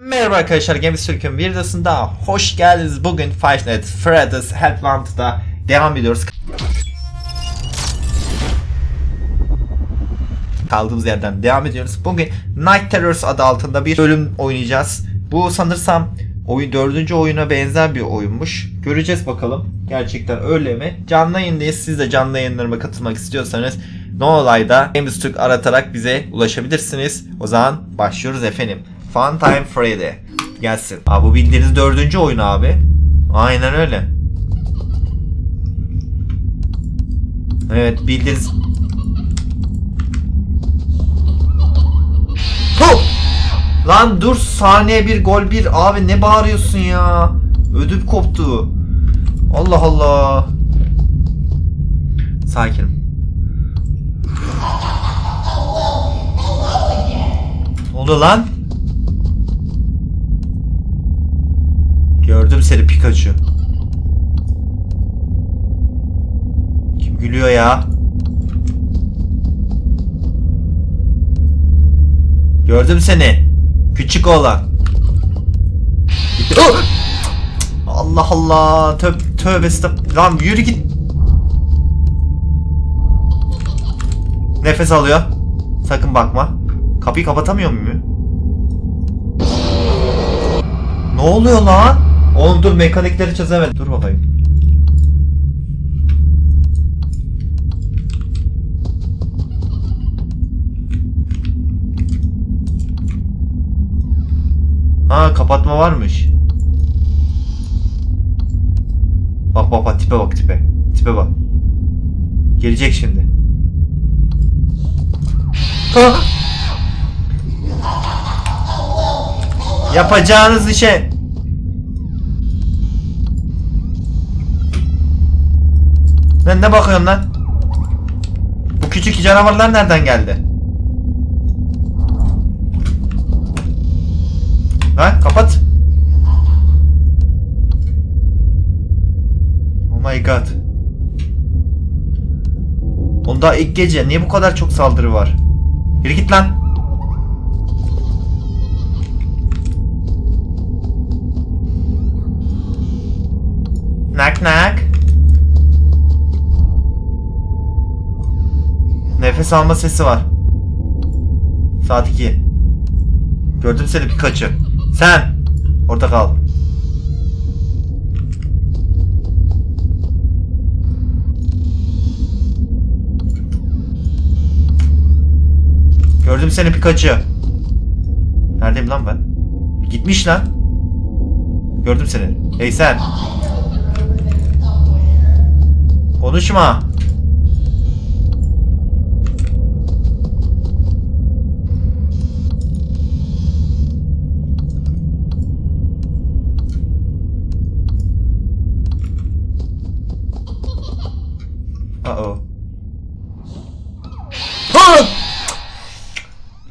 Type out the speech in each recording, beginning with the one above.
Merhaba arkadaşlar Games Türk'ün videosunda hoş geldiniz. Bugün Five Nights Freddy's Help devam ediyoruz. Kaldığımız yerden devam ediyoruz. Bugün Night Terrors adı altında bir bölüm oynayacağız. Bu sanırsam oyun dördüncü oyuna benzer bir oyunmuş. Göreceğiz bakalım. Gerçekten öyle mi? Canlı yayındayız. Siz de canlı yayınlarıma katılmak istiyorsanız No Olay'da Games Türk aratarak bize ulaşabilirsiniz. O zaman başlıyoruz efendim. Fun Time Freddy. Gelsin. Abi bu bildiğiniz dördüncü oyun abi. Aynen öyle. Evet bildiğiniz... Huh! Lan dur saniye bir gol bir abi ne bağırıyorsun ya? Ödüm koptu. Allah Allah. Sakinim. Oluyor lan? Gördüm seni Pikachu. Kim gülüyor ya? Gördüm seni. Küçük oğlan. Allah Allah. Tövbe tövbe estağfurullah. Lan yürü git. Nefes alıyor. Sakın bakma. Kapıyı kapatamıyor muyum? Ne oluyor lan? Oğlum dur mekanikleri çözemedim. Dur bakayım. Ha kapatma varmış. Bak bak bak tipe bak tipe. Tipe bak. Gelecek şimdi. Ha! Yapacağınız işe. Lan ne bakıyorsun lan? Bu küçük canavarlar nereden geldi? Lan kapat. Oh my god. Onda ilk gece niye bu kadar çok saldırı var? Yürü git lan. Nak nak. Nefes alma sesi var. Saat 2. Gördüm seni Pikachu. Sen. Orada kal. Gördüm seni Pikachu. Neredeyim lan ben? Gitmiş lan. Gördüm seni. Hey sen. Konuşma.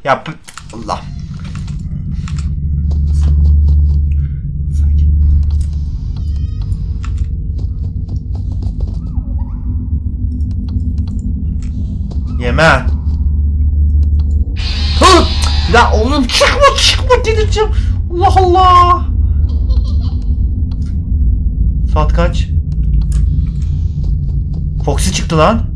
Ya Allah. Sakin. Yeme. Ya oğlum çıkma çıkma delireceğim. Allah Allah. Saat kaç? Foxy çıktı lan.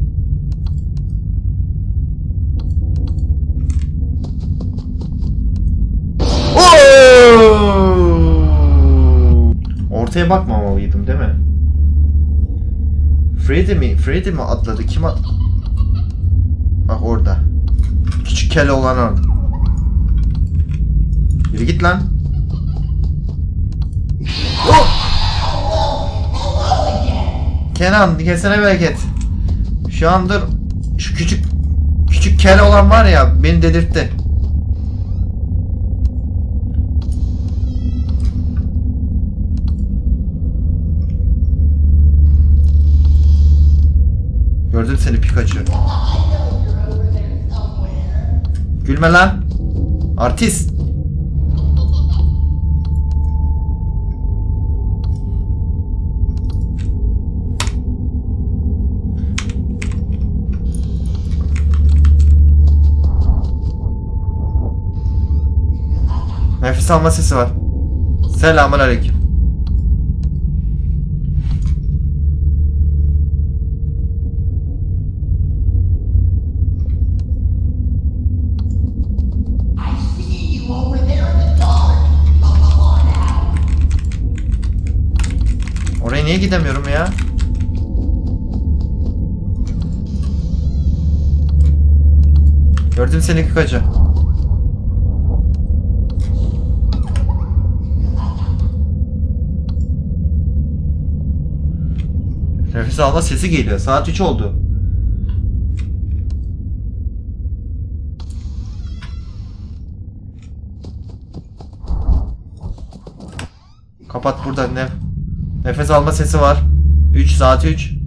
Ortaya bakmamalıydım değil mi? Freddy mi? Freddy mi atladı? Kim at... Bak orada. Küçük kele olan orada. Yürü git lan. Oh! Kenan kesene bereket. Şu an dur. Şu küçük küçük kele olan var ya beni delirtti. Gördüm seni Pikachu. Gülme lan. Artist. Nefes alma sesi var. Selamun aleyküm. Oraya niye gidemiyorum ya? Gördüm seni kıkacı. Nefes alma sesi geliyor. Saat 3 oldu. Kapat burada ne? Nefes alma sesi var. 3 saat 3.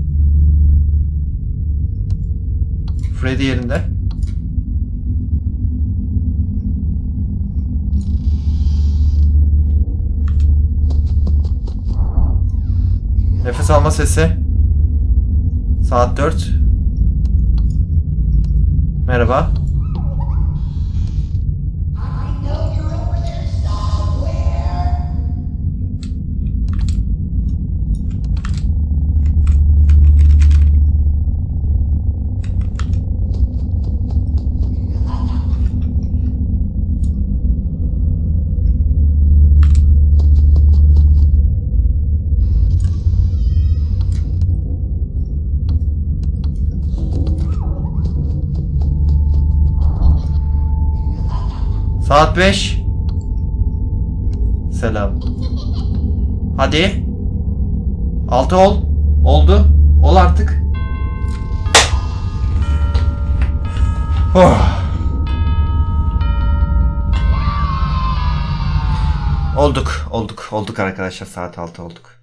Freddy yerinde. Nefes alma sesi. Saat 4. Merhaba. Saat 5. Selam. Hadi. 6 ol. Oldu. Ol artık. Oh. Olduk, olduk, olduk arkadaşlar. Saat 6 olduk.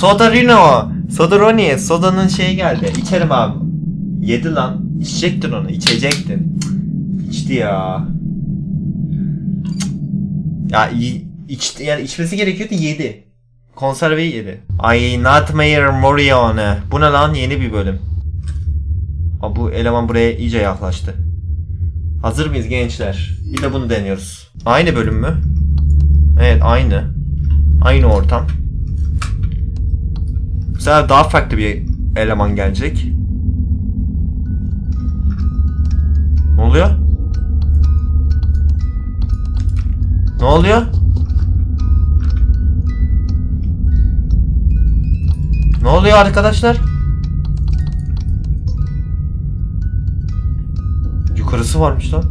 Soda Rino. Soda Roni. Sodanın şeyi geldi. İçerim abi. Yedi lan. İçecektin onu. içecektin. İçti ya. Ya içti yani içmesi gerekiyordu yedi. Konserveyi yedi. Ay Nightmare Morione. Bu ne lan yeni bir bölüm. Aa, bu eleman buraya iyice yaklaştı. Hazır mıyız gençler? Bir de bunu deniyoruz. Aynı bölüm mü? Evet aynı. Aynı ortam. Bu sefer daha farklı bir eleman gelecek. Oluyor? Ne oluyor? Ne oluyor arkadaşlar? Yukarısı varmış lan.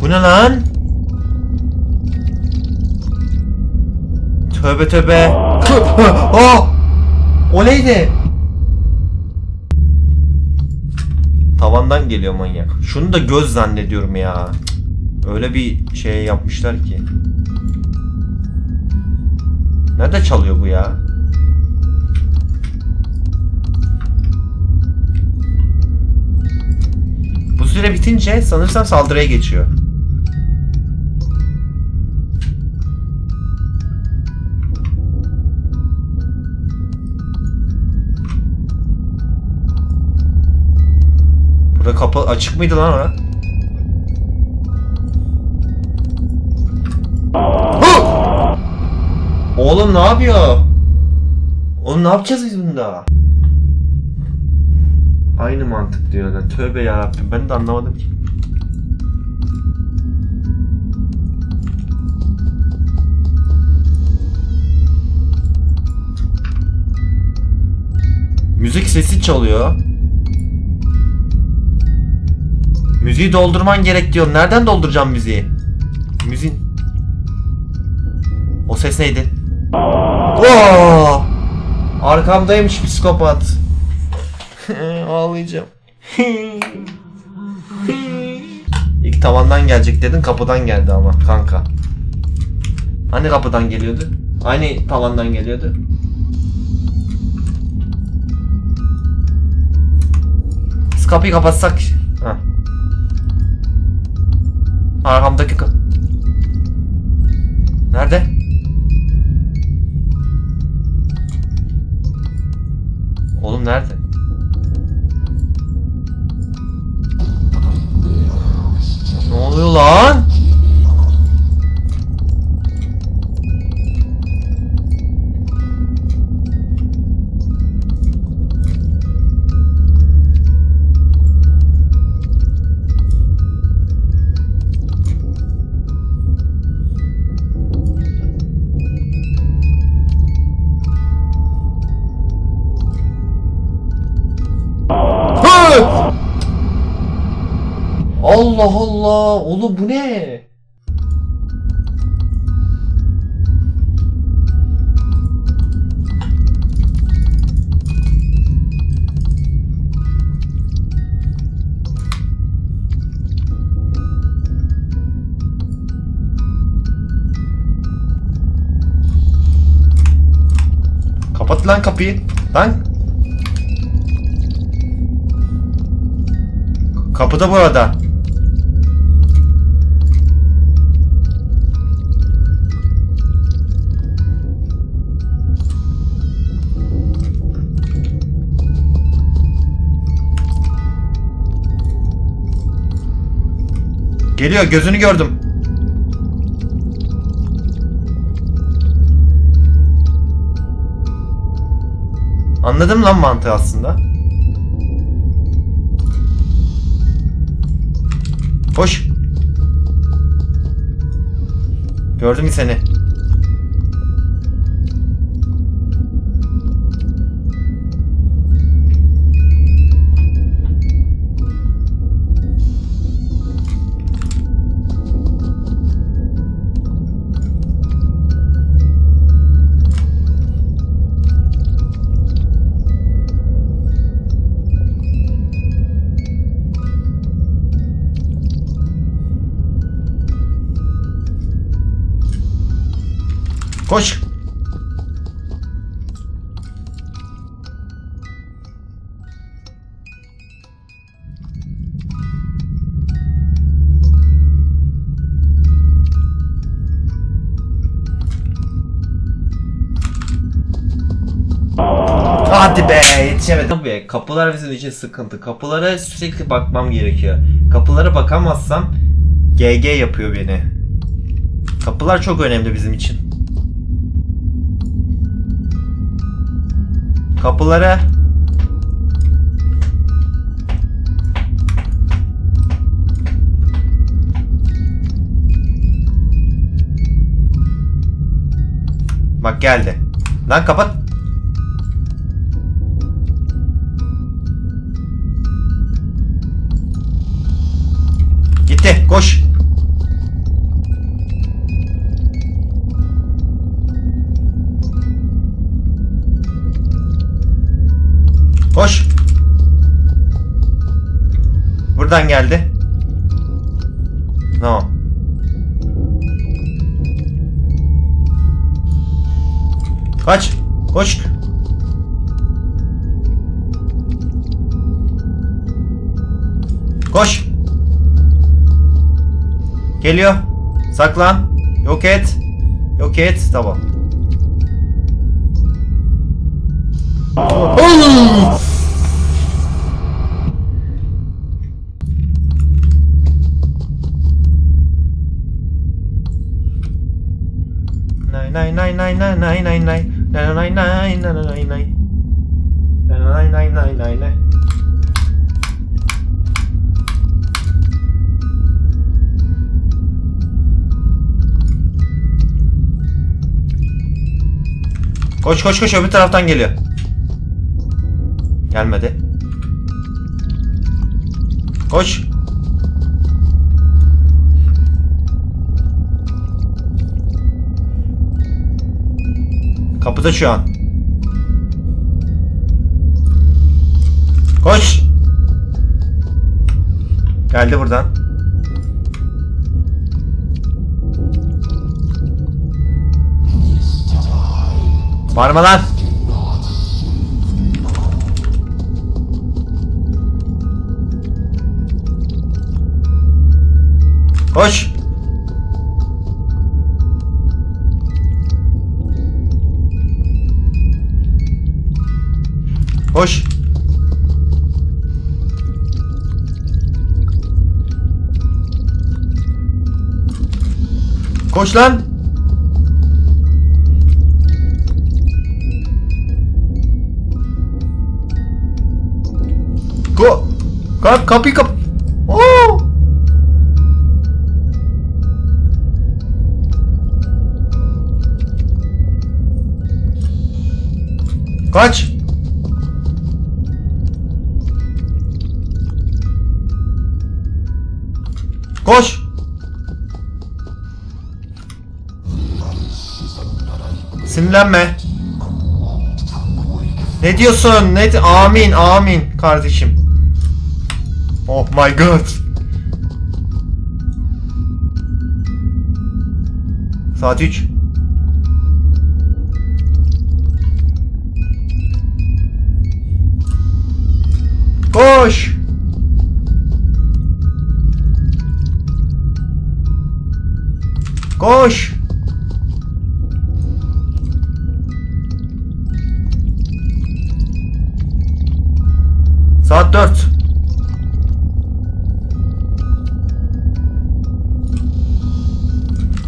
Bu ne lan? Tövbe tövbe. Oh! O neydi? Tavandan geliyor manyak. Şunu da göz zannediyorum ya. Öyle bir şey yapmışlar ki. Nerede çalıyor bu ya? Bu süre bitince sanırsam saldırıya geçiyor. Burada kapı açık mıydı lan? Hı! Oğlum ne yapıyor? Oğlum ne yapacağız biz bunda? Aynı mantık diyorlar. Tövbe yarabbim ben de anlamadım ki. Müzik sesi çalıyor. Müziği doldurman gerek diyor. Nereden dolduracağım müziği? Müziğin... O ses neydi? Oo! Arkamdaymış psikopat. Ağlayacağım. İlk tavandan gelecek dedin kapıdan geldi ama kanka. Hani kapıdan geliyordu? Aynı tavandan geliyordu. Biz kapıyı kapatsak. Arkamdaki kız. Nerede? Oğlum nerede? Ne oluyor lan? Allah Allah. Oğlum bu ne? Kapat lan kapıyı. Lan. Kapıda bu arada. Geliyor gözünü gördüm. Anladım lan mantığı aslında. Koş. Gördüm seni. Koş. Hadi be yetişemedim be. Kapılar bizim için sıkıntı. Kapılara sürekli bakmam gerekiyor. Kapılara bakamazsam GG yapıyor beni. Kapılar çok önemli bizim için. Kapılara Bak geldi. Lan kapat. Gitti. Koş. Koş. Buradan geldi. Tamam. Kaç. Koş. Koş. Geliyor. Saklan. Yok et. Yok et. Tamam. Nay nay nay nay nay nay nay nay. Nay nay nay nay. Nay nay nay nay nay nay. Koş koş koş. Öbür taraftan geliyor. Gelmedi. Koş. Kapıda şu an. Koş. Geldi buradan. Bağırma lan. Koş. Koş. Koş lan. Go. Kap kapıyı kap. Kaç. Koş. Sinirlenme. Ne diyorsun? Ne di- amin, amin kardeşim. Oh my god. Saat 3. Koş. Koş. Saat 4.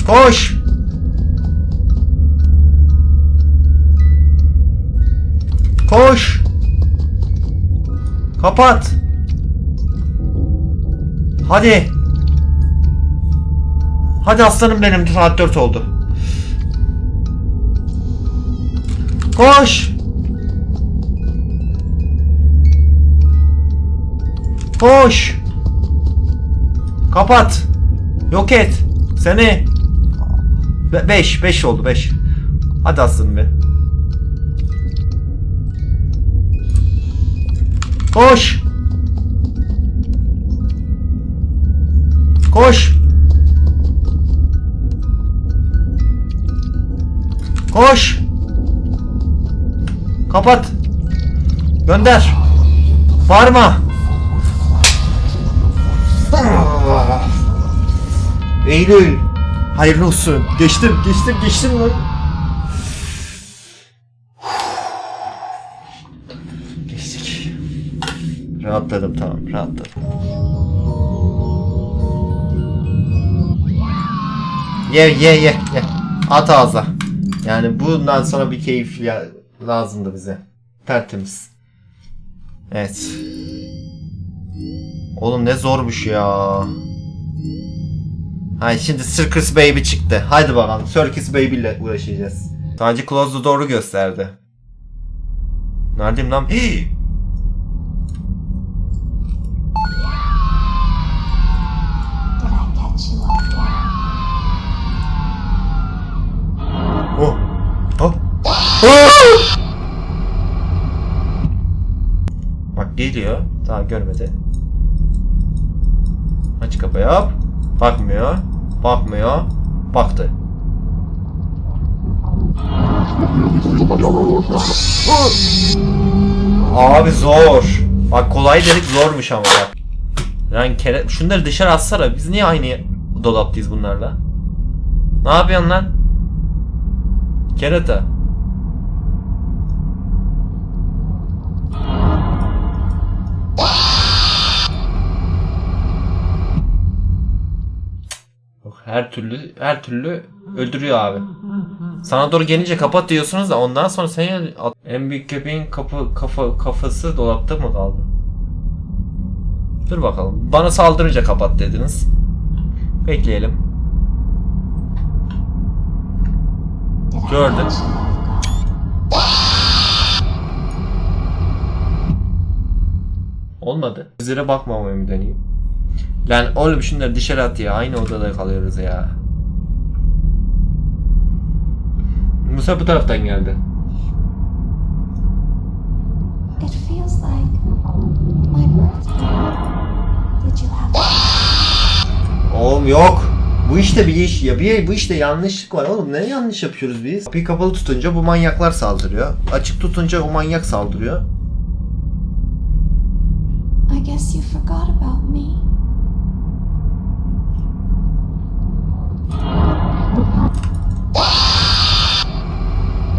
Koş. Koş. Kapat. Hadi. Hadi aslanım benim saat 4 oldu. Koş. Koş. Kapat. Yok et. Seni. 5 5 oldu 5. Hadi aslanım be. Koş. Koş. Koş. Kapat. Gönder. Bağırma. Eylül. Hayırlı olsun. Geçtim, geçtim, geçtim lan. Rahatladım tamam, rahatladım. Ye ye ye ye. At ağza. Yani bundan sonra bir keyif ya- lazımdı bize. Tertemiz. Evet. Oğlum ne zormuş ya. Hay şimdi Circus Baby çıktı. Haydi bakalım Circus Baby ile uğraşacağız. Sadece Close the Door'u gösterdi. Neredeyim lan? Hii! Bak geliyor. Daha görmedi. Aç kapıyı hop. Bakmıyor. Bakmıyor. Baktı. Abi zor. Bak kolay dedik zormuş ama bak. Lan kere şunları dışarı atsana. Biz niye aynı dolaptayız bunlarla? Ne yapıyorsun lan? Kerata. Her türlü her türlü öldürüyor abi. Sana doğru gelince kapat diyorsunuz da ondan sonra seni at- en büyük köpeğin kapı kafa kafası dolapta mı kaldı? Dur bakalım. Bana saldırınca kapat dediniz. Bekleyelim. Gördüm. Olmadı. Üzere bakmamaya mı döneyim? Lan oğlum şunları dışarı at ya. Aynı odada kalıyoruz ya. Musa bu taraftan geldi. It feels like my birthday. Did you have Oğlum yok. Bu işte bir iş ya bir bu işte yanlışlık var oğlum. Ne yanlış yapıyoruz biz? Kapıyı kapalı tutunca bu manyaklar saldırıyor. Açık tutunca o manyak saldırıyor. I guess you forgot about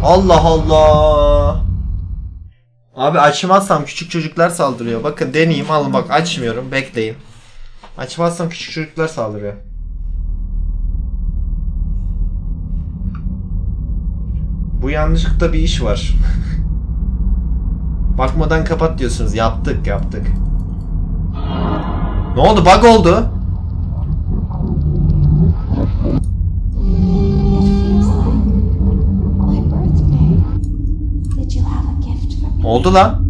Allah Allah. Abi açmazsam küçük çocuklar saldırıyor. Bakın deneyeyim alın bak açmıyorum bekleyin. Açmazsam küçük çocuklar saldırıyor. Bu yanlışlıkta bir iş var. Bakmadan kapat diyorsunuz. Yaptık yaptık. Ne oldu? Bug oldu. Oldu lan.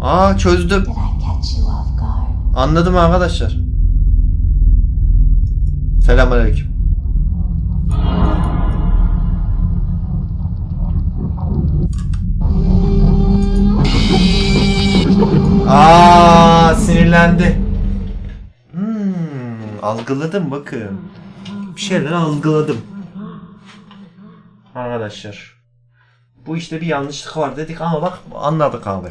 Aa çözdüm. Anladım arkadaşlar. Selamünaleyküm. Sinirlendi. Hmm, algıladım bakın. Bir şeyler algıladım. Arkadaşlar. Bu işte bir yanlışlık var dedik ama bak anladık abi.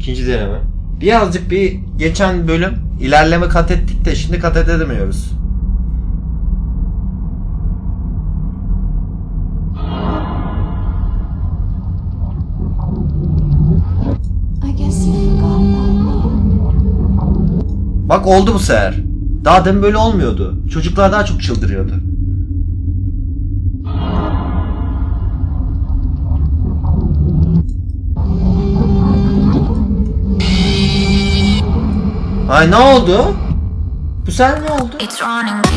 İkinci deneme. Birazcık bir geçen bölüm ilerleme kat ettik de şimdi kat edemiyoruz. Bak oldu bu sefer. Daha demin böyle olmuyordu. Çocuklar daha çok çıldırıyordu. Ay ne oldu? Bu sefer ne oldu? It's running